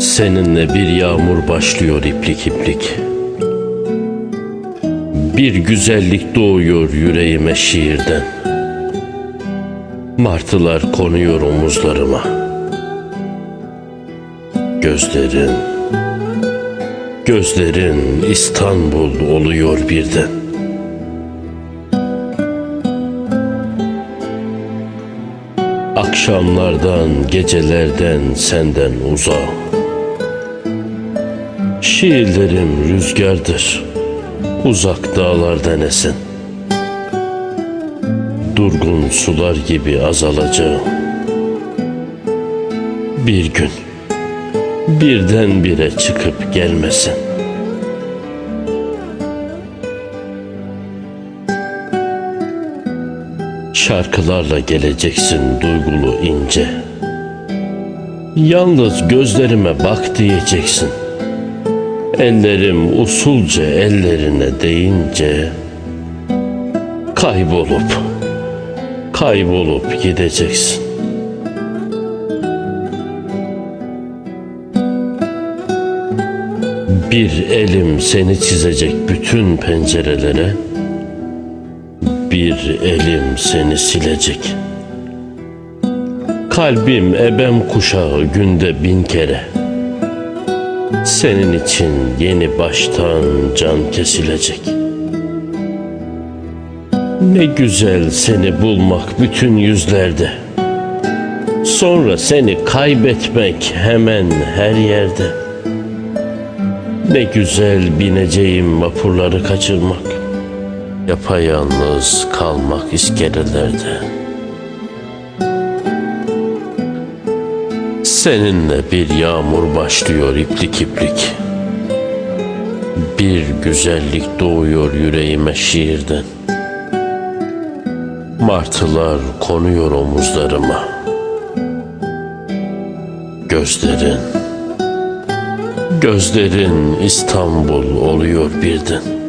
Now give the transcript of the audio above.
Seninle bir yağmur başlıyor iplik iplik. Bir güzellik doğuyor yüreğime şiirden. Martılar konuyor omuzlarıma. Gözlerin, gözlerin İstanbul oluyor birden. Akşamlardan, gecelerden senden uzağım. Şiirlerim rüzgardır, uzak dağlardan esen. Durgun sular gibi azalacağım. Bir gün birdenbire çıkıp gelmesin. Şarkılarla geleceksin duygulu ince. Yalnız gözlerime bak diyeceksin. Ellerim usulca ellerine değince kaybolup kaybolup gideceksin. Bir elim seni çizecek bütün pencerelere bir elim seni silecek. Kalbim ebem kuşağı günde bin kere. Senin için yeni baştan can kesilecek. Ne güzel seni bulmak bütün yüzlerde. Sonra seni kaybetmek hemen her yerde. Ne güzel bineceğim vapurları kaçırmak. Yapayalnız kalmak iskelelerde. Seninle bir yağmur başlıyor iplik iplik. Bir güzellik doğuyor yüreğime şiirden. Martılar konuyor omuzlarıma. Gözlerin, gözlerin İstanbul oluyor birden.